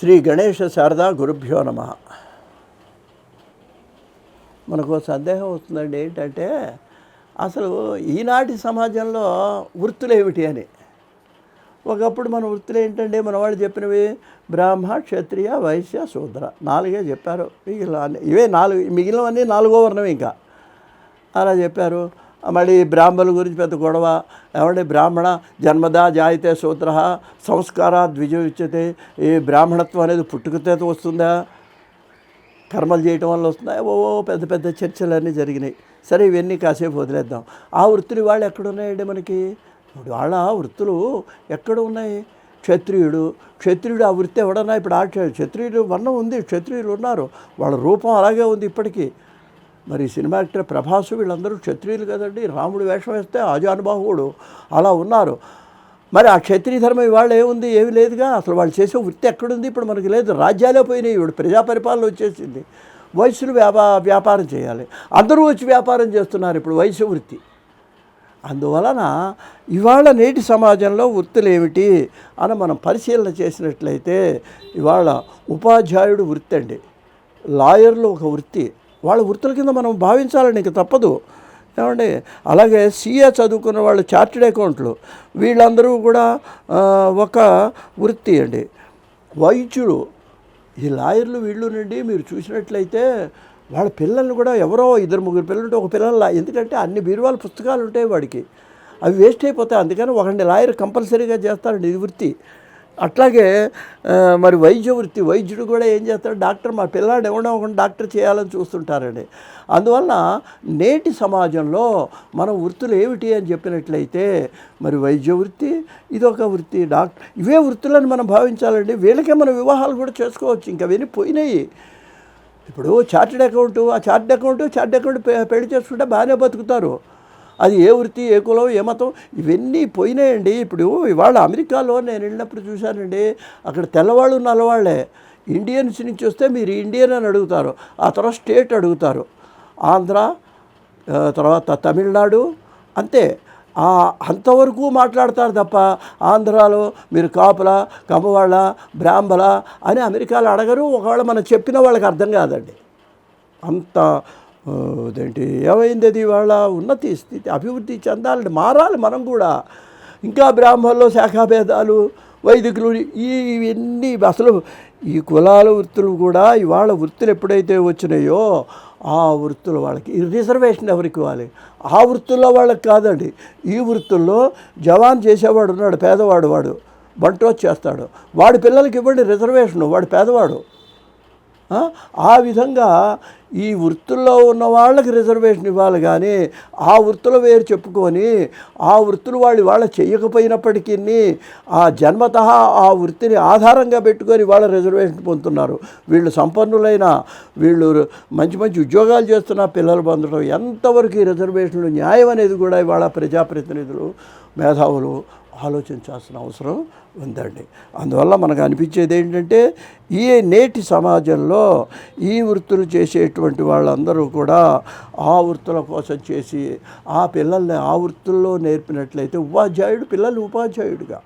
శ్రీ గణేష శారదా గురుభ్యో నమ. మనకు సందేహం వస్తుందండి ఏంటంటే అసలు ఈనాటి సమాజంలో వృత్తులు ఏమిటి అని. ఒకప్పుడు మన వృత్తులు ఏంటంటే మన వాళ్ళు చెప్పినవి బ్రాహ్మ క్షత్రియ వైశ్య శూద్ర నాలుగే చెప్పారు. మిగిలిన ఇవే నాలుగు మిగిలినవన్నీ నాలుగో వర్ణం ఇంకా. అలా చెప్పారు. మళ్ళీ బ్రాహ్మణుల గురించి పెద్ద గొడవ. ఏమంటే బ్రాహ్మణ జన్మదా జాయితే సూత్ర సంస్కార ద్విజోచ్యతే. ఈ బ్రాహ్మణత్వం అనేది పుట్టుకతో వస్తుందా? కర్మలు చేయటం వల్ల వస్తున్నాయి ఓ పెద్ద పెద్ద చర్చలన్నీ జరిగినాయి. సరే ఇవన్నీ కాసేపు వదిలేద్దాం. ఆ వృత్తులు వాళ్ళు ఎక్కడున్నాయండి మనకి? వాళ్ళ వృత్తులు ఎక్కడ ఉన్నాయి? క్షత్రియుడు. క్షత్రియుడు ఆ వృత్తి ఎవడన్నా? ఇప్పుడు ఆ క్షత్రియుడు వర్ణం ఉంది. క్షత్రియులు ఉన్నారు. వాళ్ళ రూపం అలాగే ఉంది ఇప్పటికీ. మరి సినిమా యాక్టర్ ప్రభాసు వీళ్ళందరూ క్షత్రియులు కదండి. రాముడు వేషం వేస్తే ఆజానుబాహువుడు అలా ఉన్నారు. మరి ఆ క్షత్రియ ధర్మం ఇవాళ ఏముంది? ఏమి లేదుగా. అసలు వాళ్ళు చేసే వృత్తి ఎక్కడుంది? ఇప్పుడు మనకి లేదు. రాజ్యాలే పోయినాయి. ఇప్పుడు ప్రజా పరిపాలన వచ్చేసింది. వయసులు వ్యాపా వ్యాపారం చేయాలి. అందరూ వచ్చి వ్యాపారం చేస్తున్నారు ఇప్పుడు వయసు వృత్తి. అందువలన ఇవాళ నేటి సమాజంలో వృత్తులు ఏమిటి అని మనం పరిశీలన చేసినట్లయితే ఇవాళ ఉపాధ్యాయుడు వృత్తి అండి లాయర్లు ఒక వృత్తి. వాళ్ళ వృత్తుల కింద మనం భావించాలని ఇంక తప్పదు. ఏమండి? అలాగే సీఏ చదువుకున్న వాళ్ళు చార్టెడ్ అకౌంట్లు వీళ్ళందరూ కూడా ఒక వృత్తి అండి. వైద్యుడు ఈ లాయర్లు వీళ్ళు నుండి మీరు చూసినట్లయితే వాళ్ళ పిల్లల్ని కూడా ఎవరో ఇద్దరు ముగ్గురు పిల్లలు ఉంటే ఒక పిల్లల ఎందుకంటే అన్ని బీరువాల పుస్తకాలు ఉంటాయి వాడికి. అవి వేస్ట్ అయిపోతాయి అందుకని ఒకటి లాయర్ కంపల్సరీగా చేస్తారండి ఇది వృత్తి. అట్లాగే మరి వైద్య వృత్తి వైద్యుడు కూడా ఏం చేస్తాడు? డాక్టర్ మా పిల్లాడు ఎవడో ఒక డాక్టర్ చేయాలని చూస్తుంటారండి. అందువలన నేటి సమాజంలో మన వృత్తులు ఏమిటి అని చెప్పినట్లయితే మరి వైద్య వృత్తి ఇదొక వృత్తి డాక్టర్ ఇవే వృత్తులని మనం భావించాలండి. వీళ్ళకే మన వివాహాలు కూడా చేసుకోవచ్చు. ఇంకా అవన్నీ పోయినాయి. ఇప్పుడు చార్టెడ్ అకౌంట్ ఆ చార్టెడ్ అకౌంట్ చార్టెడ్ అకౌంట్ పెళ్ళి చేసుకుంటే బాగానే బతుకుతారు. అది ఏ వృత్తి ఏ కులం ఏ మతం ఇవన్నీ పోయినాయండి. ఇప్పుడు ఇవాళ అమెరికాలో నేను వెళ్ళినప్పుడు చూశానండి అక్కడ తెల్లవాళ్ళు నల్లవాళ్ళే. ఇండియన్స్ నుంచి వస్తే మీరు ఇండియన్ అని అడుగుతారు ఆ తర్వాత స్టేట్ అడుగుతారు. ఆంధ్ర తర్వాత తమిళనాడు అంతే. అంతవరకు మాట్లాడతారు తప్ప ఆంధ్రాలో మీరు కాపుల కమ్మవాళ్ళ బ్రాహ్మల అని అమెరికాలో అడగరు ఒకవేళ మనం చెప్పిన వాళ్ళకి అర్థం కాదండి. అంత అదేంటి? ఏమైంది అది వాళ్ళ ఉన్నతి స్థితి అభివృద్ధి చెందాలండి మారాలి మనం కూడా. ఇంకా బ్రాహ్మణులు శాఖాభేదాలు వైదికులు ఈ ఇవన్నీ అసలు ఈ కులాల వృత్తులు కూడా ఇవాళ వృత్తులు ఎప్పుడైతే వచ్చినాయో ఆ వృత్తులు వాళ్ళకి ఈ రిజర్వేషన్ ఎవరికి ఇవ్వాలి? ఆ వృత్తుల్లో వాళ్ళకి కాదండి. ఈ వృత్తుల్లో జవాన్ చేసేవాడు ఉన్నాడు పేదవాడు వాడు బంటో చేస్తాడు. వాడి పిల్లలకి ఇవ్వండి రిజర్వేషన్ వాడు పేదవాడు. ఆ? విధంగా ఈ వృత్తుల్లో ఉన్న వాళ్ళకి రిజర్వేషన్ ఇవ్వాలి కానీ ఆ వృత్తులు వేరు చెప్పుకొని ఆ వృత్తులు వాళ్ళు వాళ్ళ చేయకపోయినప్పటికీ ఆ జన్మత ఆ వృత్తిని ఆధారంగా పెట్టుకొని వాళ్ళ రిజర్వేషన్ పొందుతున్నారు. వీళ్ళు సంపన్నులైన వీళ్ళు మంచి మంచి ఉద్యోగాలు చేస్తున్న పిల్లలు పొందడం ఎంతవరకు ఈ రిజర్వేషన్లు న్యాయం అనేది కూడా ఇవాళ ప్రజాప్రతినిధులు మేధావులు ఆలోచించాల్సిన అవసరం ఉందండి. అందువల్ల మనకు అనిపించేది ఏంటంటే ఈ నేటి సమాజంలో ఈ వృత్తులు చేసేటువంటి వాళ్ళందరూ కూడా ఆ వృత్తుల కోసం చేసి ఆ పిల్లల్ని ఆ వృత్తుల్లో నేర్పినట్లయితే ఉపాధ్యాయుడు పిల్లలు ఉపాధ్యాయుడిగా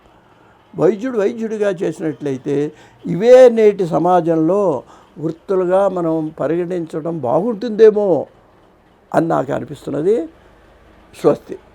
వైద్యుడు వైద్యుడిగా చేసినట్లయితే ఇవే నేటి సమాజంలో వృత్తులుగా మనం పరిగణించడం బాగుంటుందేమో అని నాకు అనిపిస్తున్నది. స్వస్తి.